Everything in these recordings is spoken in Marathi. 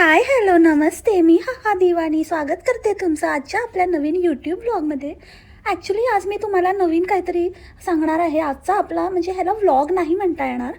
हाय हॅलो नमस्ते. मी हा हा दिवाणी. स्वागत करते तुमचं आजच्या आपल्या नवीन यूट्यूब ब्लॉगमध्ये ॲक्च्युली आज मी तुम्हाला नवीन काहीतरी सांगणार आहे. आजचा आपला म्हणजे ह्याला व्लॉग नाही म्हणता येणार.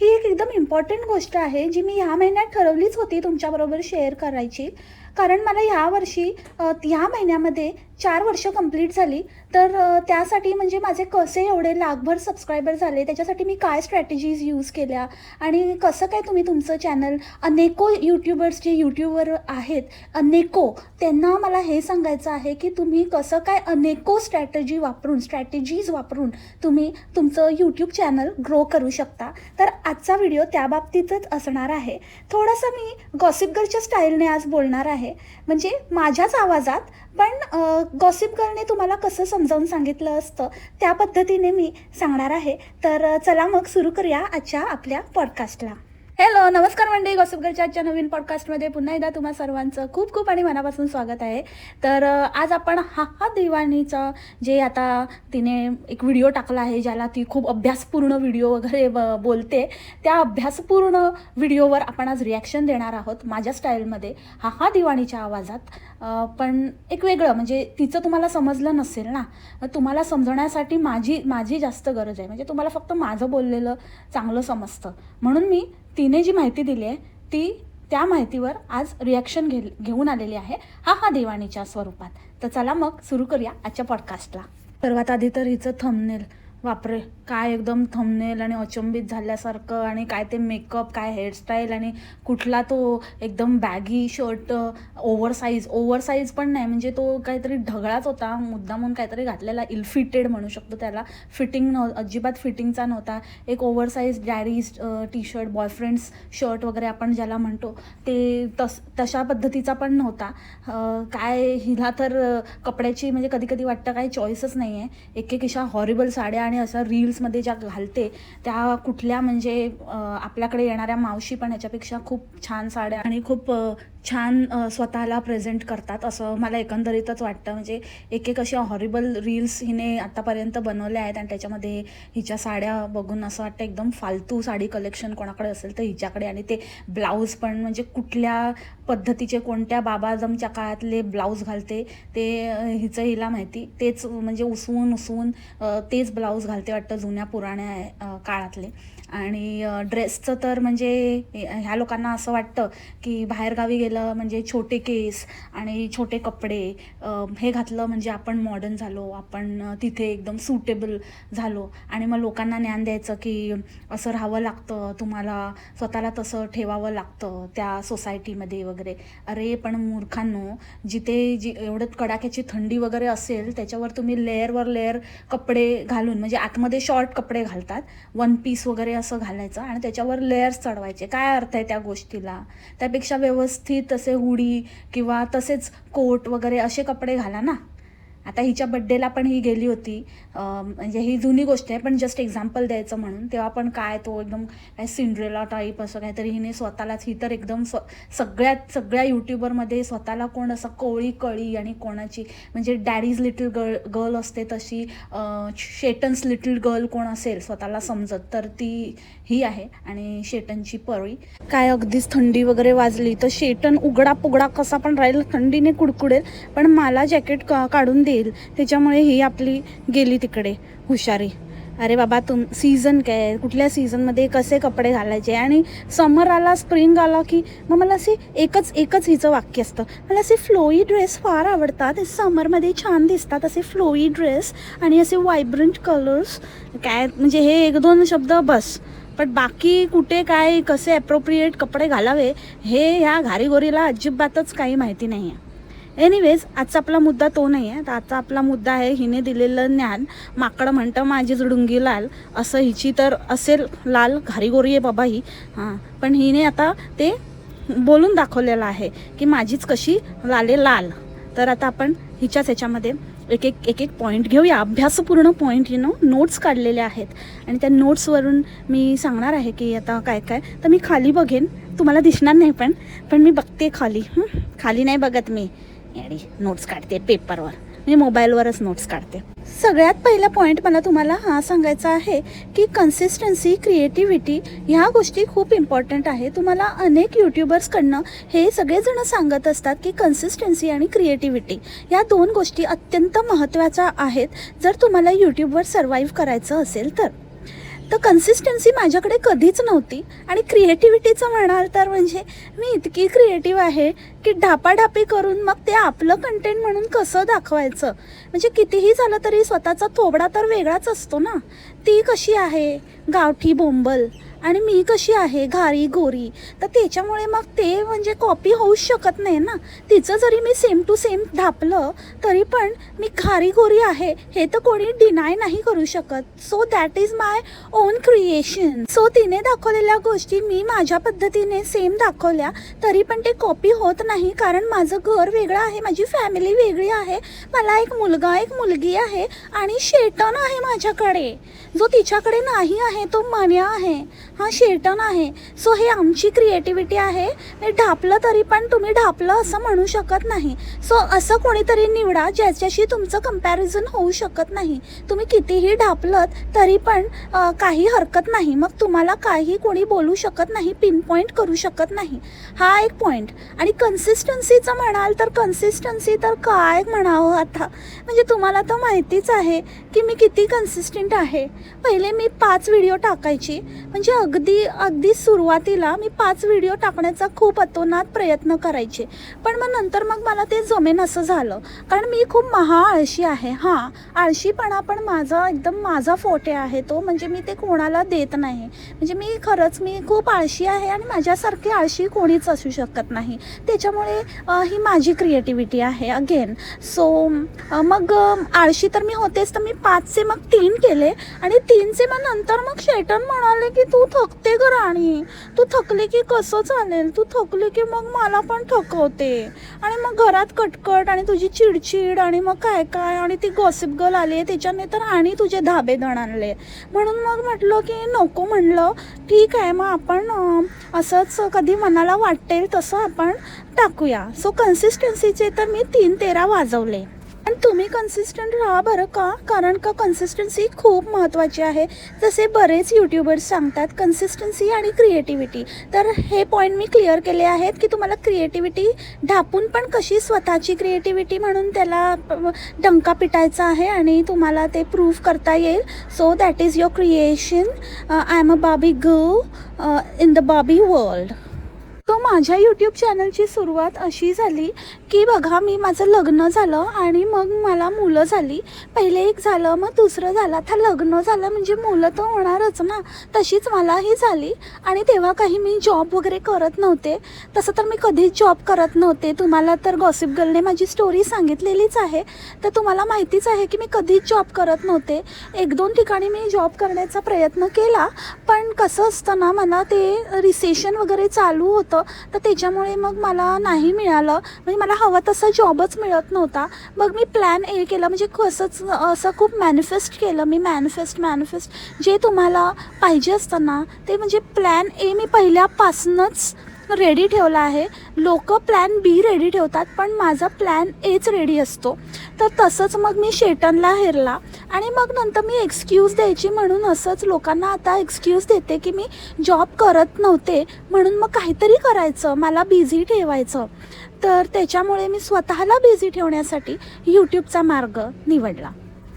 ही एक एकदम इम्पॉर्टंट गोष्ट आहे जी मी ह्या महिन्यात ठरवलीच होती तुमच्याबरोबर शेअर करायची. कारण मला ह्या वर्षी ह्या महिन्यामध्ये चार वर्ष कंप्लीट झाली. तर त्यासाठी म्हणजे माझे कसे एवढे लाखभर सबस्क्रायबर झाले? त्याच्यासाठी मी काय स्ट्रॅटेजीज यूज केल्या? आणि कसं काय तुम्ही तुमचं चॅनल अनेको यूट्यूबर्स जे यूट्यूबर आहेत अनेको त्यांना मला हे सांगायचं आहे की तुम्ही कसं काय अनेको स्ट्रॅटेजी वापरून स्ट्रॅटेजीज वापरून तुम्ही तुमचं यूट्यूब चॅनल ग्रो करू शकता. तर आजचा व्हिडिओ त्या बाबतीतच असणार आहे. थोडासा मी गॉसिपगरच्या स्टाईलने आज बोलणार आहे. म्हणजे माझ्याच आवाजात पण गॉसिप गर्लने तुम्हाला कसं समजावून सांगितलं असतं त्या पद्धतीने मी सांगणार आहे. तर चला मग सुरू करूया आजच्या आपल्या पॉडकास्टला हॅलो नमस्कार मंडळी. गॉसिपगरच्या आजच्या नवीन पॉडकास्टमध्ये पुन्हा एकदा तुम्हा सर्वांचं खूप खूप आणि मनापासून स्वागत आहे. तर आज आपण हा हा दिवाणीचं जे आता तिने एक व्हिडिओ टाकला आहे ज्याला ती खूप अभ्यासपूर्ण व्हिडिओ वगैरे ब- बोलते त्या अभ्यासपूर्ण व्हिडिओवर आपण आज रिॲक्शन देणार आहोत माझ्या स्टाईलमध्ये हा हा दिवाणीच्या आवाजात. पण एक वेगळं म्हणजे तिचं तुम्हाला समजलं नसेल ना मग तुम्हाला समजवण्यासाठी माझी माझी जास्त गरज आहे. म्हणजे तुम्हाला फक्त माझं बोललेलं चांगलं समजतं. म्हणून मी तिने जी माहिती दिली आहे ती त्या माहितीवर आज रिॲक्शन घे घेऊन आलेली आहे हा हा देवाणीच्या स्वरूपात. तर चला मग सुरू करूया आजच्या पॉडकास्टला सर्वात आधी तर हिचं थंबनेल बापरे काय एकदम थंबनेल आणि अचंबित झाल्यासारखं आणि काय ते मेकअप काय हेअरस्टाईल आणि कुठला तो एकदम baggy shirt over size over size पण नाही. म्हणजे तो काहीतरी ढगळाच होता. मुद्दामून काहीतरी घातलेला इलफिटेड म्हणू शकतो त्याला. फिटिंग नव्ह अजिबात फिटिंगचा नव्हता. एक ओव्हर साईज डॅरीज टी शर्ट बॉयफ्रेंड्स शर्ट वगैरे आपण ज्याला म्हणतो ते तस तशा पद्धतीचा पण नव्हता. काय हिला तर कपड्याची म्हणजे कधी कधी वाटतं काही चॉईसच नाही आहे एक एक अशा हॉरिबल साड्या आणि असं रील्समध्ये ज्या घालते त्या कुठल्या म्हणजे आपल्याकडे येणाऱ्या मावशी पण ह्याच्यापेक्षा खूप छान साड्या आणि खूप छान स्वतःला प्रेझेंट करतात असं मला एकंदरीतच वाटतं. म्हणजे एक एक अशा हॉरिबल रील्स हिने आत्तापर्यंत बनवल्या आहेत आणि त्याच्यामध्ये हिच्या साड्या बघून असं वाटतं एकदम फालतू साडी कलेक्शन कोणाकडे असेल तर हिच्याकडे आणि ते ब्लाऊज पण म्हणजे कुठल्या पद्धतीचे कोणत्या बाबाजमच्या काळातले ब्लाऊज घालते ते हिचं हिला माहिती. तेच म्हणजे उसवून उसवून तेच ब्लाऊज घालते वाटतं जुन्या पुराण्या काळातले. आणि ड्रेसचं तर म्हणजे ह्या लोकांना असं वाटतं की बाहेरगावी गेलं म्हणजे छोटे केस आणि छोटे कपडे हे घातलं म्हणजे आपण मॉडर्न झालो आपण तिथे एकदम सुटेबल झालो. आणि मग लोकांना ज्ञान द्यायचं की असं राहावं लागतं तुम्हाला स्वतःला तसं ठेवावं लागतं त्या सोसायटीमध्ये वगैरे. अरे पण मूर्खांनो जिथे जी एवढं कडाक्याची थंडी वगैरे असेल त्याच्यावर तुम्ही लेअरवर लेअर कपडे घालून म्हणजे आतमध्ये शॉर्ट कपडे घालतात वन पीस वगैरे असं घालायचं आणि त्याच्यावर लेयर्स चढवायचे. काय अर्थ आहे त्या गोष्टीला? त्यापेक्षा व्यवस्थित असे हुडी किंवा तसेच कोट वगैरे असे कपडे घाला ना. आता हिच्या बड्डेला पण ही गेली होती. म्हणजे ही जुनी गोष्ट आहे पण जस्ट एक्झाम्पल द्यायचं म्हणून. तेव्हा पण काय तो एकदम काय सिंड्रेला टाईप असं काहीतरी हिने स्वतःलाच ही तर एकदम स्व सगळ्यात सगळ्या यूट्यूबरमध्ये स्वतःला कोण असं कोळी कळी आणि कोणाची म्हणजे डॅडीज लिटल गर्ल गर्ल असते तशी शेटन्स लिटल गर्ल कोण असेल स्वतःला समजत तर ती ही आहे आणि शेटनची पळी काय अगदीच थंडी वगैरे वाजली तर शेटन उघडा पुगडा कसा पण राहील थंडीने कुडकुडेल पण मला जॅकेट का काढून देईल त्याच्यामुळे ही आपली गेली तिकडे हुशारी. अरे बाबा तुम सीझन काय आहे? कुठल्या सीझनमध्ये कसे कपडे घालायचे? आणि समर आला स्प्रिंग आला की मग मला असे एकच एकच हिचं वाक्य असतं. मला असे फ्लोई ड्रेस फार आवडतात. समरमध्ये छान दिसतात असे फ्लोई ड्रेस आणि असे वायब्रंट कलर्स काय म्हणजे हे एक दोन शब्द बस. पण बाकी कुठे काय कसे ॲप्रोप्रिएट कपडे घालावे हे ह्या घारीगोरीला अजिबातच काही माहिती नाही आहे एनिवेज आजचा आपला मुद्दा तो नाही आहे. तर आजचा आपला मुद्दा आहे हिने दिलेलं ज्ञान माकडं म्हणतं माझीच डुंगी लाल असं हिची तर असेल लाल घारीगोरी आहे बाबा ही. हां पण हिने आता ते बोलून दाखवलेलं आहे की माझीच कशी लाले लाल. तर आता आपण हिच्याच ह्याच्यामध्ये एक एक एक एक पॉईंट घेऊया. अभ्यासपूर्ण पॉईंट यु नो नोट्स काढलेले आहेत. आणि त्या नोट्सवरून मी सांगणार आहे की आता काय काय. तर मी खाली बघेन. तुम्हाला दिसणार नाही पण पण मी बघते खाली. खाली नाही बघत मी. याडी नोट्स काढते पेपरवर मी मोबाईलवरच नोट्स काढते. सगळ्यात पहिला पॉईंट मला तुम्हाला हा सांगायचा आहे की कन्सिस्टन्सी क्रिएटिव्हिटी ह्या गोष्टी खूप इम्पॉर्टंट आहे तुम्हाला अनेक यूट्यूबर्सकडनं हे सगळेजण सांगत असतात की कन्सिस्टन्सी आणि क्रिएटिव्हिटी या दोन गोष्टी अत्यंत महत्त्वाच्या आहेत. जर तुम्हाला यूट्यूबवर सर्वाईव्ह करायचं असेल तर. तर कन्सिस्टन्सी माझ्याकडे कधीच नव्हती. आणि क्रिएटिव्हिटीचं म्हणाल तर म्हणजे मी इतकी क्रिएटिव्ह आहे की ढापाढापी करून मग ते आपलं कंटेंट म्हणून कसं दाखवायचं? म्हणजे कितीही झालं तरी स्वतःचा थोबडा तर वेगळाच असतो ना. ती कशी आहे? गावठी बोंबल. आणि मी कशी आहे घारी गोरी? तर त्याच्यामुळे मग ते म्हणजे कॉपी होऊच शकत नाही ना. तिचं जरी मी सेम टू सेम ढापलं तरी पण मी घारी गोरी आहे. हे तर कोणी डिनाय नाही करू शकत. So that is my own creation so तिने दाखवलेल्या गोष्टी मी माझ्या पद्धतीने सेम दाखवल्या. तरी पण ते कॉपी होत नाही. कारण माझं घर वेगळं आहे माझी फॅमिली वेगळी आहे मला एक मुलगा एक मुलगी आहे आणि शेटन आहे माझ्याकडे. जो तिच्याकडे नाही आहे तो मन्या आहे. हा शेटन आहे. सो हे आमची क्रिएटिव्हिटी आहे. मी ढापलं तरी पण तुम्ही ढापलं असं म्हणू शकत नाही. सो असं कोणीतरी निवडा ज्याच्याशी तुमचं कंपॅरिझन होऊ शकत नाही. तुम्ही कितीही ढापलं तरी पण काही हरकत नाही. मग तुम्हाला काही कोणी बोलू शकत नाही पिनपॉईंट करू शकत नाही. हा एक पॉईंट आणि कन्सिस्टन्सीचं म्हणाल तर कन्सिस्टन्सी तर काय म्हणावं आता? म्हणजे तुम्हाला तर माहितीच आहे की मी किती कन्सिस्टंट आहे. पहिले मी पाच व्हिडिओ टाकायची. म्हणजे अगदी अगदी सुरुवातीला मी पाच व्हिडिओ टाकण्याचा खूप अतोनात प्रयत्न करायचे. पण मग नंतर मग मला ते जमेन असं झालं. कारण मी खूप महा आळशी आहे. हां आळशीपणा पण माझा एकदम माझा फोटे आहे तो. म्हणजे मी ते कोणाला देत नाही. म्हणजे मी खरंच मी खूप आळशी आहे आणि माझ्यासारखी आळशी कोणीच असू शकत नाही. त्याच्यामुळे ही माझी क्रिएटिव्हिटी आहे अगेन सो मग आळशी तर मी होतेच. तर मी पाचचे मग तीन केले. आणि तीनचे मग नंतर मग शेटन म्हणाले की तू थकते ग राणी. तू थकली की कसं चालेल? तू थकली की मग मला पण थकवते आणि मग घरात कटकट आणि तुझी चिडचिड आणि मग काय काय आणि ती गॉसिप गर्ल आली आहे त्याच्याने तर आणि तुझे धाबे दण आणले म्हणून मग म्हटलं की नको म्हणलं. ठीक आहे मग आपण असंच कधी मनाला वाटेल तसं आपण टाकूया. सो कन्सिस्टन्सीचे तर मी तीन तेरा वाजवले. आणि तुम्ही कन्सिस्टंट राहा बरं का? कारण का कन्सिस्टन्सी खूप महत्त्वाची आहे. जसे बरेच यूट्यूबर्स सांगतात कन्सिस्टन्सी आणि क्रिएटिव्हिटी तर हे पॉईंट मी क्लिअर केले आहेत की तुम्हाला क्रिएटिव्हिटी ढापून पण कशी स्वतःची क्रिएटिव्हिटी म्हणून त्याला डंका पिटायचा आहे आणि तुम्हाला ते प्रूव्ह करता येईल. So that is your creation I am a बाबी गर्ल इन द बाबी वर्ल्ड तो माझ्या यूट्यूब चॅनलची सुरुवात अशी झाली की बघा मी माझं लग्न झालं आणि मग मला मुलं झाली. पहिले एक झालं मग दुसरं झालं. आता लग्न झालं म्हणजे मुलं तर होणारच ना. तशीच मलाही झाली. आणि तेव्हा काही मी जॉब वगैरे करत नव्हते. तसं तर मी कधीच जॉब करत नव्हते. तुम्हाला तर गॉसिप गर्लने माझी स्टोरी सांगितलेलीच आहे. तर तुम्हाला माहितीच आहे की मी कधीच जॉब करत नव्हते. एक दोन ठिकाणी मी जॉब करण्याचा प्रयत्न केला. पण कसं असतं ना मला ते रिसेशन वगैरे चालू होतं. तर त्याच्यामुळे मग मला नाही मिळालं. म्हणजे मला हवा तसा जॉबच मिळत नव्हता. मग मी प्लॅन ए केला. म्हणजे कसंच असं खूप मॅनिफेस्ट केलं मी. मॅनिफेस्ट मॅनिफेस्ट जे तुम्हाला पाहिजे असतं ना ते म्हणजे प्लॅन ए मी पहिल्यापासूनच रेडी ठेवला आहे. लोक प्लॅन बी रेडी ठेवतात पण माझा प्लॅन एच रेडी असतो. तर तसंच मग मी शेटनला हेरला आणि मग नंतर मी एक्सक्यूज द्यायची म्हणून असंच लोकांना आता एक्सक्यूज देते की मी जॉब करत नव्हते म्हणून मग काहीतरी करायचं मला बिझी ठेवायचं. तर त्याच्यामुळे मी स्वतःला बिझी ठेवण्यासाठी यूट्यूबचा मार्ग निवडला.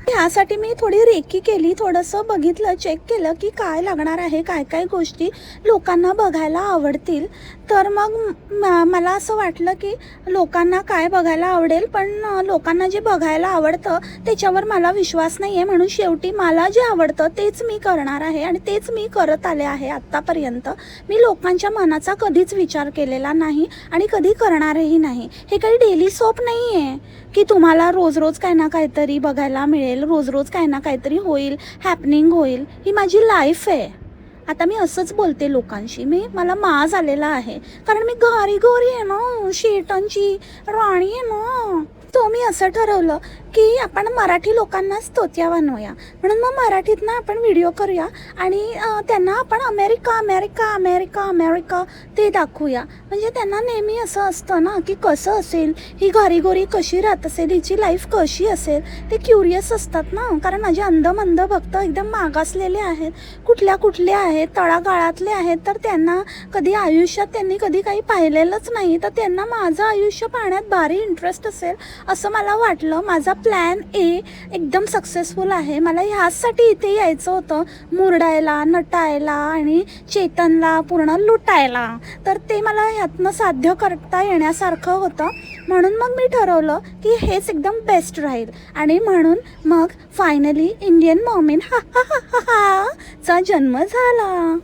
ह्यासाठी मी थोडी रेकी केली थोडंसं बघितलं चेक केलं की काय लागणार आहे काय काय गोष्टी लोकांना बघायला आवडतील. तर मग म- मला असं वाटलं की लोकांना काय बघायला आवडेल पण लोकांना जे बघायला आवडतं त्याच्यावर मला विश्वास नाही आहे म्हणून शेवटी मला जे आवडतं तेच मी करणार आहे आणि तेच मी करत आले आहे आत्तापर्यंत. मी लोकांच्या मनाचा कधीच विचार केलेला नाही आणि कधी करणारही नाही. हे काही डेली सोप नाही आहे की तुम्हाला रोज रोज काय ना काहीतरी बघायला मिळेल रोज रोज काय ना काहीतरी होईल हॅपनिंग होईल. ही माझी लाईफ आहे. आता मी असंच बोलते लोकांशी. मी मला माज आलेला आहे. कारण मी घारी घोरी आहे ना शेटांची राणी आहे ना. तो मी असं ठरवलं. की आपण मराठी लोकांना स्तोत्या बनवूया म्हणून मग मराठीतनं आपण व्हिडिओ करूया आणि त्यांना आपण अमेरिका अमेरिका अमेरिका अमेरिका ते दाखवूया. म्हणजे त्यांना नेहमी असं असतं ना की कसं असेल ही घारीगोरी कशी राहत असेल हिची लाईफ कशी असेल ते क्युरियस असतात ना. कारण माझे अंधमंद भक्त एकदम मागासलेले आहेत. कुठल्या कुठल्या आहेत तळागाळातले आहेत तर त्यांना कधी आयुष्यात त्यांनी कधी काही पाहिलेलंच नाही. तर त्यांना माझं आयुष्य पाहण्यात भारी इंटरेस्ट असेल असं मला वाटलं. माझा प्लॅन ए एकदम सक्सेसफुल आहे. मला ह्याचसाठी इथे यायचं होतं मुरडायला नटायला आणि चेतनला पूर्ण लुटायला. तर ते मला ह्यातनं साध्य करता येण्यासारखं होतं. म्हणून मग मी ठरवलं की हेच एकदम बेस्ट राहील. आणि म्हणून मग फायनली इंडियन मॉमिन हा हा हा हा हा चा जन्म झाला.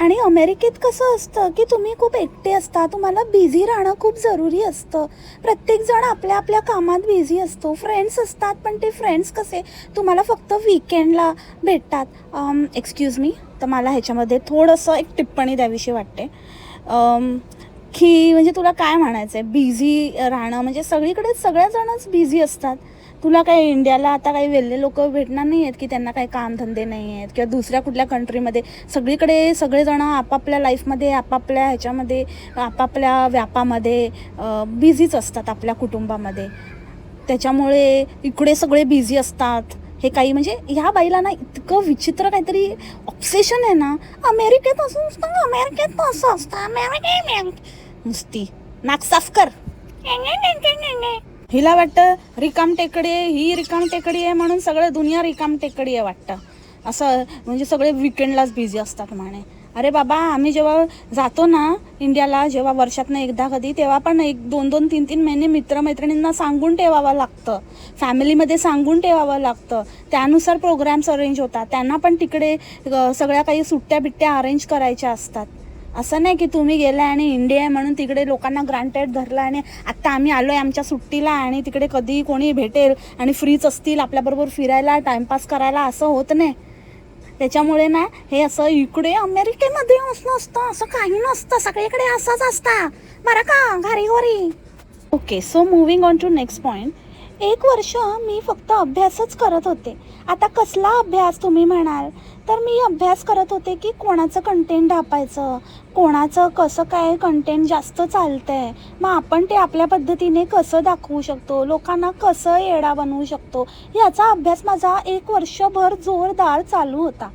आणि अमेरिकेत कसं असतं की तुम्ही खूप एकटे असता तुम्हाला बिझी राहणं खूप जरुरी असतं. प्रत्येकजण आपल्या आपल्या कामात बिझी असतो. फ्रेंड्स असतात पण ते फ्रेंड्स कसे? तुम्हाला फक्त विकेंडला भेटतात. एक्सक्यूज मी तर मला ह्याच्यामध्ये थोडंसं एक टिप्पणी द्यावीशी वाटते. की म्हणजे तुला काय म्हणायचं आहे बिझी राहणं म्हणजे सगळीकडे सगळ्याजणच बिझी असतात. तुला काय इंडियाला आता काही वेल्ले लोक भेटणार नाही आहेत की त्यांना काही कामधंदे नाही आहेत किंवा दुसऱ्या कुठल्या कंट्रीमध्ये सगळीकडे सगळेजण आपापल्या लाईफमध्ये आपापल्या ह्याच्यामध्ये आपापल्या व्यापामध्ये बिझीच असतात आपल्या कुटुंबामध्ये. त्याच्यामुळे इकडे सगळे बिझी असतात. हे काही म्हणजे ह्या बाईला ना इतकं विचित्र काहीतरी ऑप्सेशन आहे ना. अमेरिकेत असं असतं अमेरिकेत असं असतं. अमेरिके नुसती. नाक साफ कर. हिला वाटतं रिकाम टेकडी आहे ही रिकाम टेकडी आहे म्हणून सगळं दुनिया रिकाम टेकडी आहे वाटतं. असं म्हणजे सगळे विकेंडलाच बिझी असतात म्हणे. अरे बाबा आम्ही जेव्हा जातो ना इंडियाला जेव्हा वर्षातनं एकदा कधी तेव्हा पण एक दोन दोन तीन तीन महिने मित्रमैत्रिणींना सांगून ठेवावं लागतं. फॅमिलीमध्ये सांगून ठेवावं लागतं. त्यानुसार प्रोग्राम्स अरेंज होतात. त्यांना पण तिकडे सगळ्या काही सुट्ट्या बिट्ट्या अरेंज करायच्या असतात. असं नाही की तुम्ही गेला आणि इंडिया आहे म्हणून तिकडे लोकांना ग्रांटेड धरलं आणि आत्ता आम्ही आलो आहे आमच्या सुट्टीला आणि तिकडे कधी कोणी भेटेल आणि फ्रीच असतील आपल्याबरोबर फिरायला टाइमपास करायला असं होत नाही. त्याच्यामुळे ना हे असं इकडे अमेरिकेमध्ये असं नसतं असं काही नसतं सगळीकडे असंच असतं. बरं का घरी घरी okay so moving on to next point एक वर्ष मी फक्त अभ्यासच करत होते. आता कसला अभ्यास तुम्ही म्हणाल? तर मी अभ्यास करत होते की कोणाचं कंटेंट ढापायचं कोणाचं कसं काय कंटेंट जास्त चालतं आहे मग आपण ते आपल्या पद्धतीने कसं दाखवू शकतो? लोकांना कसं येडा बनवू शकतो? याचा अभ्यास माझा एक वर्षभर जोरदार चालू होता.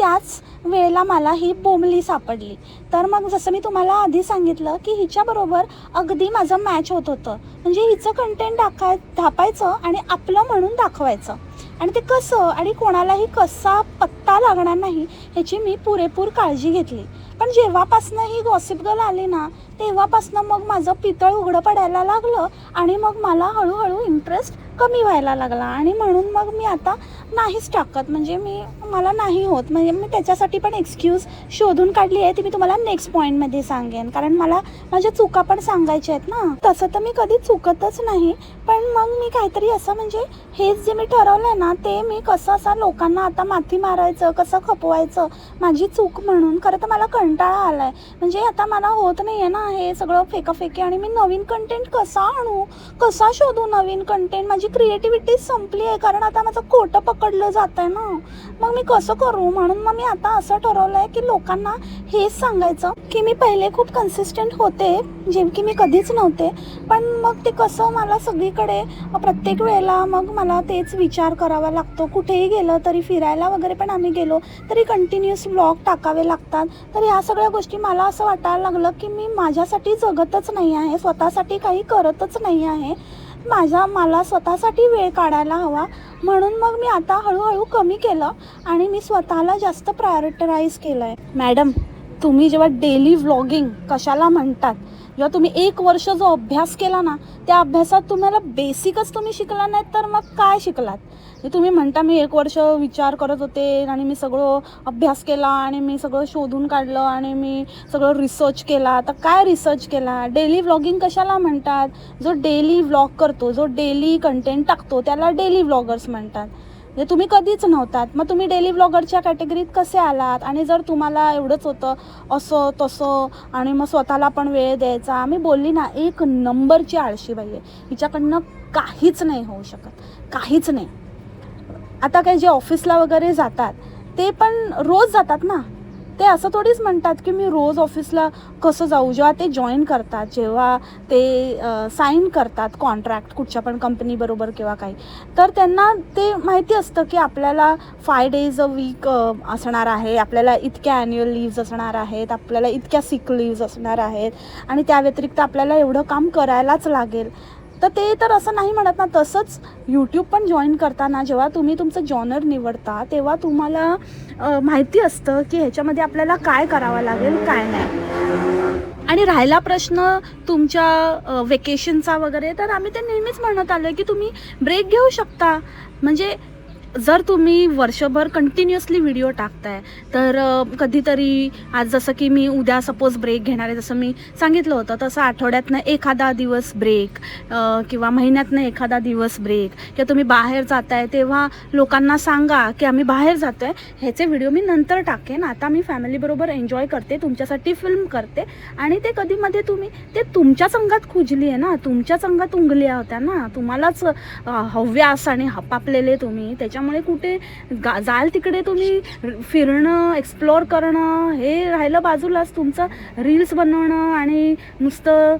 त्याच वेळेला मला ही बोंबली सापडली. तर मग जसं मी तुम्हाला आधी सांगितलं की हिच्याबरोबर अगदी माझं मॅच होत होतं. म्हणजे हिचं कंटेंट दाखाय धापायचं आणि आपलं म्हणून दाखवायचं. आणि ते कसं आणि कोणालाही कसा पत्ता लागणार नाही ह्याची मी पुरेपूर काळजी घेतली. पण जेव्हापासनं ही गॉसिप गर्ल आली ना तेव्हापासनं मग माझं पितळ उघडं पडायला लागलं आणि मग मला हळूहळू इंटरेस्ट कमी व्हायला लागला. आणि म्हणून मग मी आता नाहीच टाकत. म्हणजे मी मला नाही होत. म्हणजे मी त्याच्यासाठी पण एक्सक्यूज शोधून काढली आहे ती मी तुम्हाला नेक्स्ट पॉईंटमध्ये सांगेन. कारण मला माझ्या चुका पण सांगायच्या आहेत ना. तसं तर मी कधी चुकतच नाही. पण मग मी काहीतरी असं म्हणजे हेच जे मी ठरवलं आहे ना ते मी कसं असं लोकांना आता माथी मारायचं कसं खपवायचं माझी चूक म्हणून खरं तर मला कंटाळा आलाय. म्हणजे आता मला होत नाही आहे ना हे सगळं फेकाफेकी आणि मी नवीन कंटेंट कसा आणू? कसा शोधू नवीन कंटेंट माझी क्रिएटिव्हिटी संपली आहे कारण आता माझं खोटं पकडलं जात आहे ना. मग मी कसं करू? म्हणून मग मी आता असं ठरवलं आहे की लोकांना हेच सांगायचं की मी पहिले खूप कन्सिस्टंट होते जे की मी कधीच नव्हते. पण मग ते कसं मला सगळीकडे प्रत्येक वेळेला मग मला तेच विचार करावा लागतो. कुठेही गेलं तरी फिरायला वगैरे पण आम्ही गेलो तरी कंटिन्युअस ब्लॉग टाकावे लागतात. तर ह्या सगळ्या गोष्टी मला असं वाटायला लागलं की मी माझ्यासाठी जगतच नाही आहे स्वतःसाठी काही करतच नाही आहे. माझा मला स्वतःसाठी वेळ काढायला हवा. म्हणून मग मी आता हळूहळू कमी केलं आणि मी स्वतःला जास्त प्रायोरिटराईज केलं आहे मॅडम तुम्ही जेव्हा डेली व्लॉगिंग कशाला म्हणतात? जेव्हा तुम्ही एक वर्ष जो अभ्यास केला ना त्या अभ्यासात तुम्हाला बेसिकच तुम्ही शिकला नाहीत तर मग काय शिकलात? तुम्ही म्हणता मी एक वर्ष विचार करत होते आणि मी सगळं अभ्यास केला आणि मी सगळं शोधून काढलं आणि मी सगळं रिसर्च केला. तर काय रिसर्च केला? डेली व्लॉगिंग कशाला म्हणतात? जो डेली व्लॉग करतो जो डेली कंटेंट टाकतो त्याला डेली व्लॉगर्स म्हणतात. म्हणजे तुम्ही कधीच नव्हतात. मग तुम्ही डेली ब्लॉगरच्या कॅटेगरीत कसे आलात? आणि जर तुम्हाला एवढंच होतं असं तसं आणि मग स्वतःला पण वेळ द्यायचा. मी बोलली ना एक नंबरची आळशी बाई आहे. हिच्याकडनं काहीच नाही होऊ शकत. काहीच नाही. आता काही जे ऑफिसला वगैरे जातात ते पण रोज जातात ना. ते असं थोडीच म्हणतात की मी रोज ऑफिसला कसं जाऊ? जेव्हा ते जॉईन करतात जेव्हा ते साईन करतात कॉन्ट्रॅक्ट कुठच्या पण कंपनीबरोबर किंवा काही. तर त्यांना ते माहिती असतं की आपल्याला फाय डेज अ वीक असणार आहे. आपल्याला इतक्या ॲन्युअल लीव्ज असणार आहेत. आपल्याला इतक्या सिक लीव्ज असणार आहेत. आणि त्या व्यतिरिक्त आपल्याला एवढं काम करायलाच लागेल. तर ते तर असं नाही म्हणत ना तसंच यूट्यूब पण जॉईन करताना जेव्हा तुम्ही तुमचं जॉनर निवडता तेव्हा तुम्हाला माहिती असतं की ह्याच्यामध्ये आपल्याला काय करावं लागेल काय नाही. आणि राहिला प्रश्न तुमच्या वेकेशनचा वगैरे तर आम्ही ते नेहमीच म्हणत आलो की तुम्ही ब्रेक घेऊ शकता. म्हणजे जर तुम्ही वर्षभर कंटिन्युअसली व्हिडिओ टाकताय तर कधीतरी आज जसं की मी उद्या सपोज ब्रेक घेणार आहे जसं मी सांगितलं होतं तसं आठवड्यातनं एखादा दिवस ब्रेक किंवा महिन्यातनं एखादा दिवस ब्रेक किंवा तुम्ही बाहेर जाताय तेव्हा लोकांना सांगा की आम्ही बाहेर जातो आहे ह्याचे व्हिडिओ मी नंतर टाकेन. आता मी फॅमिलीबरोबर एन्जॉय करते तुमच्यासाठी फिल्म करते आणि ते कधीमध्ये तुम्ही ते तुमच्या संघात खुजली आहे ना तुमच्या संघात उंगल्या होत्या ना तुम्हालाच हव्यास आणि हपापलेले तुम्ही त्याच्यामुळे कुठे गा जाल तिकडे तुम्ही फिरणं एक्सप्लोअर करणं हे राहिलं बाजूलाच तुमचं रील्स बनवणं आणि नुसतं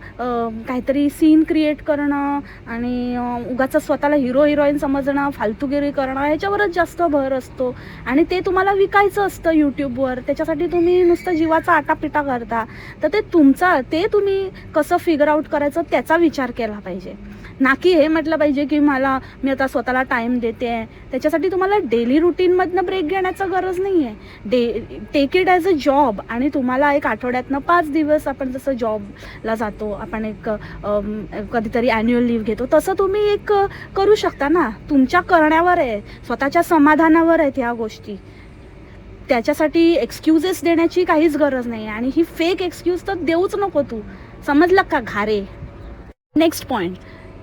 काहीतरी सीन क्रिएट करणं आणि उगाच स्वतःला हिरो हिरोईन समजणं फालतूगिरी करणं ह्याच्यावरच जास्त भर असतो. आणि ते तुम्हाला विकायचं असतं यूट्यूबवर त्याच्यासाठी तुम्ही नुसतं जीवाचा आटापिटा करता. तर ते तुमचा ते तुम्ही कसं फिगर आउट करायचं त्याचा विचार केला पाहिजे. ना की हे म्हटलं पाहिजे की मला मी आता स्वतःला टाईम देते त्याच्या त्याच्यासाठी तुम्हाला डेली रुटीनमधनं ब्रेक घेण्याचं गरज नाही आहे day take it as a job आणि तुम्हाला एक आठवड्यातनं पाच दिवस आपण जसं जॉबला जातो आपण एक कधीतरी ॲन्युअल लीव्ह घेतो तसं तुम्ही एक करू शकता ना. तुमच्या करण्यावर आहे स्वतःच्या समाधानावर आहेत ह्या गोष्टी. त्याच्यासाठी एक्सक्युजेस देण्याची काहीच गरज नाही आणि ही फेक एक्सक्यूज तर देऊच नको तू. समजलं का घारे? नेक्स्ट पॉईंट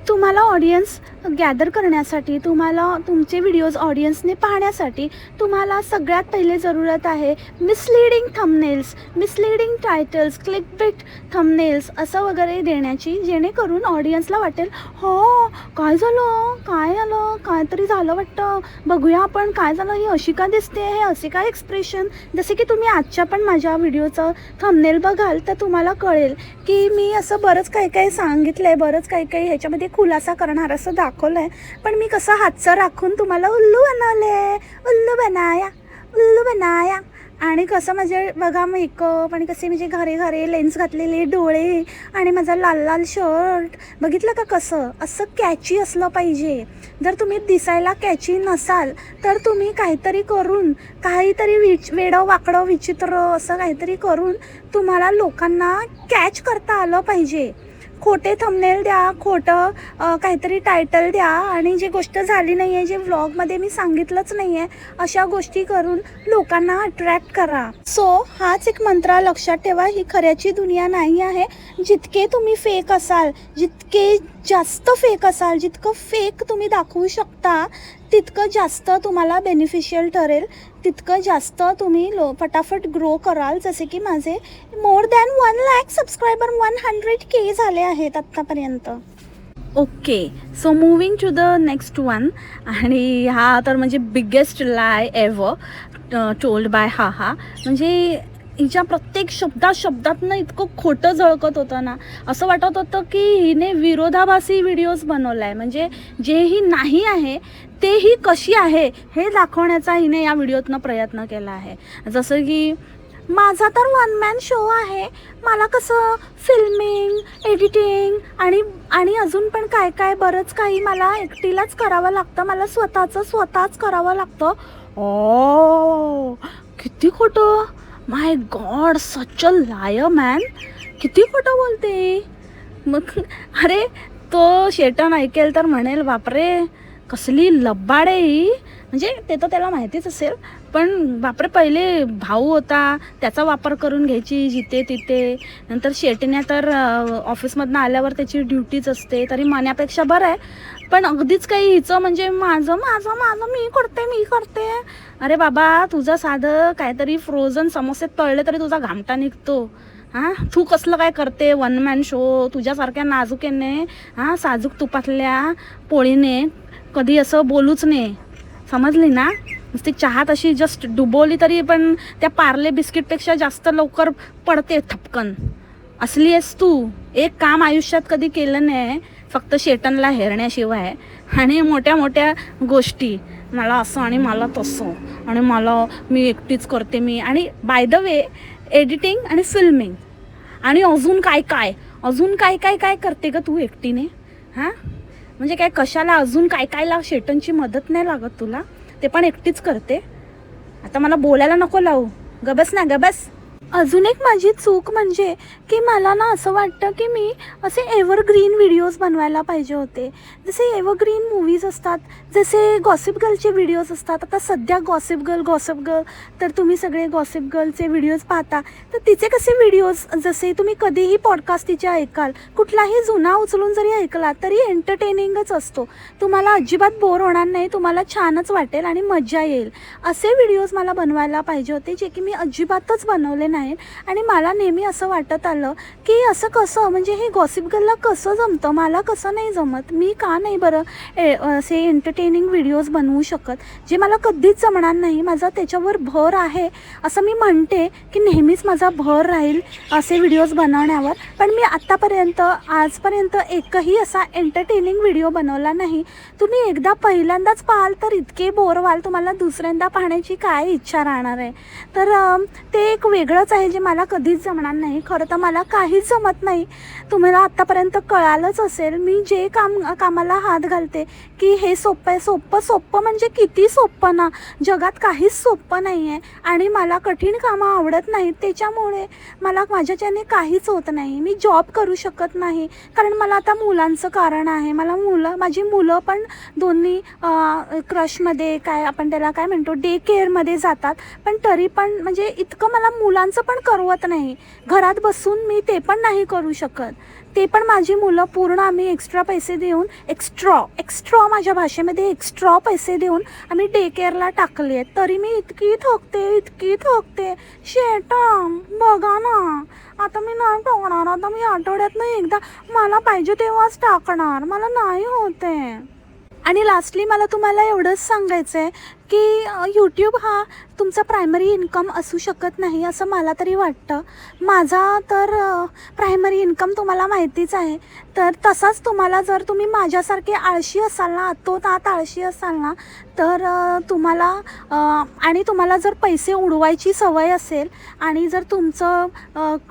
तुम्हाला ऑडियन्स गॅदर करण्यासाठी तुम्हाला तुमचे व्हिडिओज ऑडियन्सने पाहण्यासाठी तुम्हाला सगळ्यात पहिले जरूरत आहे misleading thumbnails misleading titles click bait thumbnails असं वगैरे देण्याची जेणेकरून ऑडियन्सला वाटेल हो काय झालं? काय झालं काहीतरी झालं वाटतं. बघूया आपण काय झालं. ही अशी का दिसते? हे असे काय एक्सप्रेशन जसे की तुम्ही आजच्या पण माझ्या व्हिडिओचं थंबनेल बघाल तर तुम्हाला कळेल की मी असं बरंच काही काही सांगितलं आहे बरंच काही काही ह्याच्यामध्ये खुलासा करणार असं दाखवलं आहे पण मी कसं हातचं राखून तुम्हाला उल्लू बनवले? आहे उल्लू बनाया उल्लू बनाया. आणि कसं माझे बघा मेकअप आणि कसे म्हणजे घरे घरे लेन्स घातलेले डोळे आणि माझा लाल लाल शर्ट बघितलं का कसं? असं कॅची असलं पाहिजे. जर तुम्ही दिसायला कॅची नसाल तर तुम्ही काहीतरी करून काहीतरी विच वेडं वाकडं विचित्र असं काहीतरी करून तुम्हाला लोकांना कॅच करता आलं पाहिजे. खोटे थंबनेल द्या खोटं काहीतरी टायटल द्या आणि जी गोष्ट झाली नाही आहे जे व्लॉगमध्ये मी सांगितलंच नाही आहे अशा गोष्टी करून लोकांना अट्रॅक्ट करा. सो हाच एक मंत्र लक्षात ठेवा ही खऱ्याची दुनिया नाही आहे. जितके तुम्ही फेक असाल जितके जास्त फेक असाल जितकं फेक तुम्ही दाखवू शकता तितकं जास्त तुम्हाला बेनिफिशियल ठरेल तितकं जास्त तुम्ही लो फटाफट ग्रो कराल. जसे की माझे more than one lakh subscriber one hundred K झाले आहेत आत्तापर्यंत. Okay so moving to the next one आणि हा तर म्हणजे biggest lie ever told by हा हा म्हणजे हिच्या प्रत्येक शब्दात शब्दातनं इतकं खोटं झळकत होतं ना असं वाटत होतं की हिने विरोधाभासी व्हिडिओज बनवला आहे म्हणजे जे ही नाही आहे तेही कशी आहे हे दाखवण्याचा हिने या व्हिडिओतनं प्रयत्न केला आहे. जसं की माझा तर वन मॅन शो आहे. मला कसं फिल्मिंग एडिटिंग आणि आणि अजून पण काय काय बरंच काही मला एकटीलाच करावं लागतं. मला स्वतःचं स्वतःच करावं लागतं. ओ किती खोटं. माय गॉड सच अ लाय मॅन किती खोटं बोलते. मग अरे तो शेटन ऐकेल तर म्हणेल बापरे कसली लब्बाड आहे ही म्हणजे ते तर त्याला माहितीच असेल पण बापरे पहिले भाऊ होता त्याचा वापर करून घ्यायची जिथे तिथे. नंतर शेटण्या तर ऑफिसमधनं आल्यावर त्याची ड्युटीच असते तरी मण्यापेक्षा बरं आहे. पण अगदीच काही हिचं म्हणजे माझं माझं माझं मी करते मी करते. अरे बाबा तुझं साधं काहीतरी फ्रोझन समोसे तळले तरी तुझा घामटा निघतो. हां? तू कसलं काय करते? वन मॅन शो तुझ्यासारख्या नाजुकेने हां? साजूक तुपातल्या पोळीने. कधी असं बोलूच नाही समजली ना? नुसती चहात अशी जस्ट डुबवली तरी पण त्या पार्ले बिस्किटपेक्षा जास्त लवकर पडते थपकन. असली आहेस तू. एक काम आयुष्यात कधी केलं नाही फक्त शेटनला हेरण्याशिवाय. आणि मोठ्या मोठ्या गोष्टी. मला असं आणि मला तसं. आणि मला मी एकटीच करते मी. आणि बाय द वे एडिटिंग आणि फिल्मिंग आणि अजून काय काय? अजून काय काय काय करते का तू एकटीने? हां? म्हणजे काय कशाला अजून काय काय लाव शेटनची मदत नाही लागत तुला. ते पण एकटीच करते. आता मला बोलायला नको लावू. गबस ना गबस. अजून एक माझी चूक म्हणजे की मला ना असं वाटतं की मी असे एव्हरग्रीन व्हिडिओज बनवायला पाहिजे होते. जसे एव्हरग्रीन मूवीज असतात जसे गॉसिप गर्लचे व्हिडिओज असतात. आता सध्या गॉसिप गर्ल गॉसिप गर्ल तर तुम्ही सगळे गॉसिप गर्लचे व्हिडिओज पाहता. तर तिचे कसे व्हिडिओज जसे तुम्ही कधीही पॉडकास्ट तिचे ऐकाल कुठलाही जुना उचलून जरी ऐकला तरी एंटरटेनिंगच असतो. तुम्हाला अजिबात बोर होणार नाही तुम्हाला छानच वाटेल आणि मजा येईल. असे व्हिडिओज मला बनवायला पाहिजे होते जे की मी अजिबातच बनवले नाही नाहीत. आणि मला नेहमी असं वाटत आलं की असं कसं म्हणजे हे गॉसिप गर्लला कसं जमतं? मला कसं नाही जमत? मी का नाही बरं ए असे एंटरटेनिंग व्हिडिओज बनवू शकत? जे मला कधीच जमणार नाही. माझा त्याच्यावर भर आहे. असं मी म्हणते की नेहमीच माझा भर राहील असे व्हिडिओज बनवण्यावर. पण मी आत्तापर्यंत आजपर्यंत एकही असा एंटरटेनिंग व्हिडिओ बनवला नाही. तुम्ही एकदा पहिल्यांदाच पाहाल तर इतके बोर व्हाल. तुम्हाला दुसऱ्यांदा पाहण्याची काय इच्छा राहणार आहे? तर ते एक वेगळंच आहे जे मला कधीच जमणार नाही. खरं तर मला काहीच जमत नाही. तुम्हाला आत्तापर्यंत कळालंच असेल मी जे काम कामाला हात घालते की हे सोपं आहे. सोपं सोपं म्हणजे किती सोपं ना? जगात काहीच सोपं नाही आहे आणि मला कठीण कामं आवडत नाहीत. त्याच्यामुळे मला माझ्याच्याने काहीच होत नाही. मी जॉब करू शकत नाही. कारण मला आता मुलांचं कारण आहे. मला मुलं माझी मुलं पण दोन्ही क्रशमध्ये काय आपण त्याला काय म्हणतो डे केअरमध्ये जातात. पण तरी पण म्हणजे इतकं मला मुलांचं पण करवत नाही. घरात बसून मी ते पण नाही करू शकत. ते पण माझी मुलं पूर्ण आम्ही एक्स्ट्रा पैसे देऊन एक्स्ट्रॉ एक्स्ट्रॉ माझ्या भाषेमध्ये एक्स्ट्रॉ पैसे देऊन आम्ही डे केअरला टाकले आहेत. तरी मी इतकी थकते इतकी थकते. शेटा बघा ना. आता मी नाही टाकणार आता मी आठवड्यात नाही एकदा मला पाहिजे तेव्हाच टाकणार. मला नाही होते आणि लास्टली मला तुम्हाला एवढंच सांगायचं आहे की यूट्यूब हा तुमचा प्रायमरी इन्कम असू शकत नाही असं मला तरी वाटतं. माझा तर प्रायमरी इन्कम तुम्हाला माहितीच आहे. तर तसाच तुम्हाला जर तुम्ही माझ्यासारखे आळशी असाल ना तो तात आळशी असाल ना तर तुम्हाला आणि तुम्हाला जर पैसे उडवायची सवय असेल आणि जर तुमचं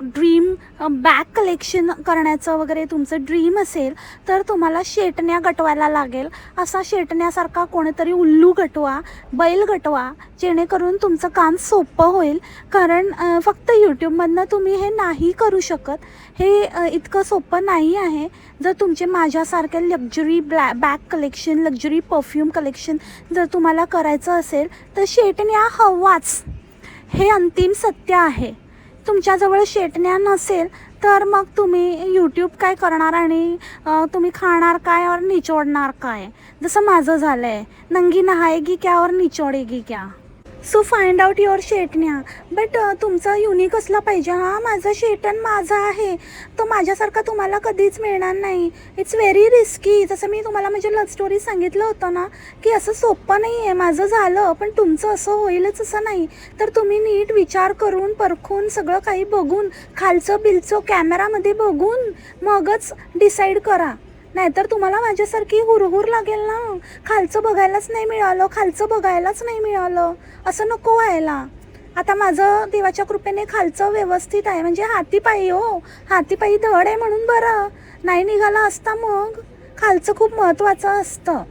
ड्रीम बॅग कलेक्शन करण्याचं वगैरे तुमचं ड्रीम असेल तर तुम्हाला शेटण्या गटवायला लागेल. असा शेटण्यासारखा कोणीतरी उल्लू गटवा बैल गटवा जेणेकरून तुमचं काम सोपं होईल. कारण फक्त यूट्यूबमधनं तुम्ही हे नाही करू शकत. हे इतकं सोपं नाही आहे. जर तुमचे माझ्यासारखे luxury ब्लॅ bag collection luxury perfume collection जर तुम्हाला करायचं असेल तर शेटण्या हवाच. हे अंतिम सत्य आहे. तुमच्याजवळ शेटण्या नसेल तर मग तुम्ही यूट्यूब काय करणार आणि तुम्ही खाणार काय और निचोडणार काय? जसं माझं झालं आहे नंगी नहाएगी क्या और निचोडेगी क्या? सो फाइंड आउट युअर शेटण्या बट तुमचा युनिक असला पाहिजे. हा माझं शेटन माझं आहे. तो माझ्यासारखा तुम्हाला कधीच मिळणार नाही. इट्स व्हेरी रिस्की जसं मी तुम्हाला म्हणजे लव्ह स्टोरी सांगितलं होतं ना की असं सोपं नाही आहे माझं झालं पण तुमचं असं होईलच असं नाही. तर तुम्ही नीट विचार करून परखून सगळं काही बघून खालचं बिलचं कॅमेरामध्ये बघून मगच डिसाईड करा. नाहीतर तुम्हाला माझ्यासारखी हुरहुर लागेल ना. खालचं बघायलाच नाही मिळालं खालचं बघायलाच नाही मिळालं. असं नको व्हायला. आता माझं देवाच्या कृपेने खालचं व्यवस्थित आहे. म्हणजे हातीपायी हो. हातीपायी धड आहे म्हणून बरं. नाही निघाला असता मग. खालचं खूप महत्त्वाचं असतं.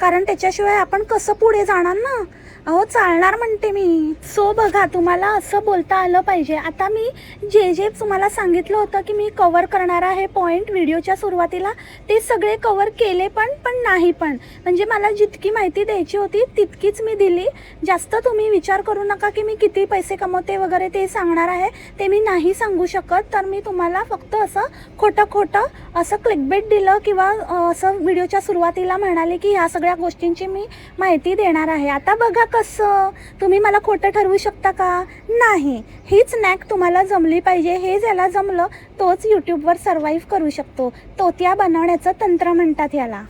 कारण त्याच्याशिवाय आपण कसं पुढे जाणार ना? अहो चालणार म्हणते मी. सो बघा तुम्हाला असं बोलता आलं पाहिजे. आता मी जे जे तुम्हाला सांगितलं होतं की मी कवर करणार आहे पॉईंट व्हिडिओच्या सुरुवातीला ते सगळे कवर केले पण पण नाही पण. म्हणजे मला जितकी माहिती द्यायची होती तितकीच मी दिली. जास्त तुम्ही विचार करू नका की मी किती पैसे कमवते वगैरे ते सांगणार आहे. ते मी नाही सांगू शकत. तर मी तुम्हाला फक्त असं खोटं खोटं असं क्लिकबेट दिलं किंवा असं व्हिडिओच्या सुरुवातीला म्हणाले की ह्या सगळ्या गोष्टींची मी माहिती देणार आहे. आता बघा कसं? तुम्ही मला खोटं ठरवू शकता का? नाही. हीच नॅक तुम्हाला जमली पाहिजे. हे ज्याला जमलं तोच यूट्यूबवर सर्वाईव्ह करू शकतो. तोत्या बनवण्याचं तंत्र म्हणतात याला.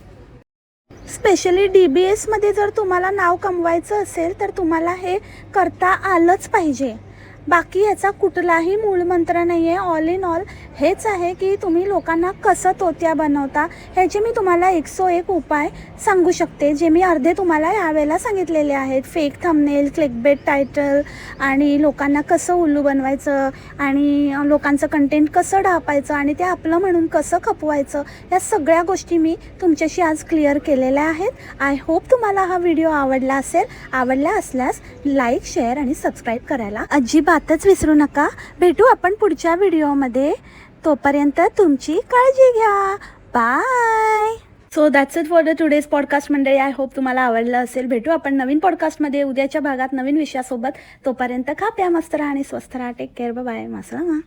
स्पेशली डी बी एसमध्ये जर तुम्हाला नाव कमवायचं असेल तर तुम्हाला हे करता आलंच पाहिजे. बाकी याचा कुठलाही मूळमंत्र नाही आहे ऑल इन ऑल हेच आहे की तुम्ही लोकांना कसं तोत्या बनवता ह्याचे मी तुम्हाला एक सो एक उपाय सांगू शकते जे मी अर्धे तुम्हाला यावेळेला सांगितलेले आहेत. फेक थंबनेल क्लिकबेट टायटल आणि लोकांना कसं उल्लू बनवायचं आणि लोकांचं कंटेंट कसं ढापायचं आणि ते आपलं म्हणून कसं खपवायचं या सगळ्या गोष्टी मी तुमच्याशी आज क्लिअर केलेल्या आहेत. आय होप तुम्हाला हा व्हिडिओ आवडला असेल. आवडला असल्यास लाईक शेअर आणि सबस्क्राईब करायला अजिबात आताच विसरू नका. भेटू आपण पुढच्या व्हिडिओमध्ये. तोपर्यंत तुमची काळजी घ्या. Bye. So that's it for the today's podcast मंडळी. आय होप तुम्हाला आवडलं असेल. भेटू आपण नवीन पॉडकास्टमध्ये उद्याच्या भागात नवीन विषयासोबत. तोपर्यंत खा प्या मस्त राहा आणि स्वस्थ राहा. Take care bye Masla